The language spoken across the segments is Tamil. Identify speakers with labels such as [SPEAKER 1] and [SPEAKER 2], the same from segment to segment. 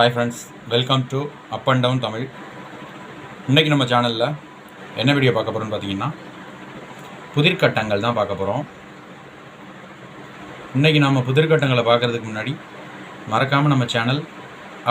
[SPEAKER 1] Hi friends welcome to up and down Tamil இன்றைக்கி நம்ம சேனலில் என்ன வீடியோ பார்க்க போகிறோம்னு பார்த்தீங்கன்னா புதிர்கட்டங்கள் தான் பார்க்க போகிறோம் இன்றைக்கி நம்ம புதிர்கட்டங்களை பார்க்குறதுக்கு முன்னாடி மறக்காமல் நம்ம channel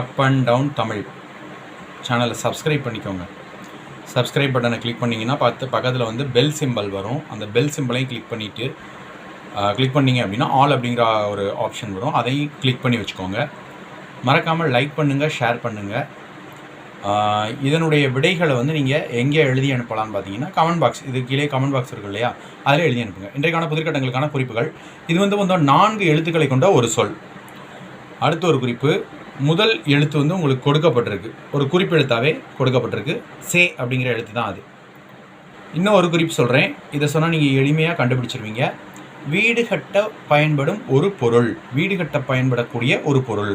[SPEAKER 1] up and down Tamil சேனலை சப்ஸ்கிரைப் பண்ணிக்கோங்க. சப்ஸ்கிரைப் பட்டனை கிளிக் பண்ணிங்கன்னா பார்த்து பக்கத்தில் வந்து பெல் சிம்பல் வரும். அந்த பெல் சிம்பலையும் கிளிக் பண்ணிவிட்டு கிளிக் பண்ணீங்க அப்படின்னா ஆல் அப்படிங்கிற ஒரு ஆப்ஷன் வரும். அதையும் கிளிக் பண்ணி வச்சுக்கோங்க. மறக்காமல் லைக் பண்ணுங்கள் ஷேர் பண்ணுங்கள் இதனுடைய விடைகளை வந்து நீங்கள் எங்கே எழுதி அனுப்பலாம்னு பார்த்தீங்கன்னா கமெண்ட் பாக்ஸ் இது கீழே கமெண்ட் பாக்ஸ் இருக்கு இல்லையா? அதில் எழுதி அனுப்புங்க. இன்றைக்கான புதிர்கட்டங்களுக்கான குறிப்புகள். இது வந்து வந்து நான்கு எழுத்துக்களை கொண்ட ஒரு சொல். அடுத்த ஒரு குறிப்பு முதல் எழுத்து வந்து உங்களுக்கு கொடுக்கப்பட்டிருக்கு. ஒரு குறிப்பெழுத்தாவே கொடுக்கப்பட்டிருக்கு. சே அப்படிங்கிற எழுத்து தான் அது. இன்னும் ஒரு குறிப்பு சொல்கிறேன் இதை சொன்னால் நீங்கள் எளிமையாக கண்டுபிடிச்சிருவீங்க. வீடு கட்ட பயன்படும் ஒரு பொருள். வீடு கட்ட பயன்படக்கூடிய ஒரு பொருள்.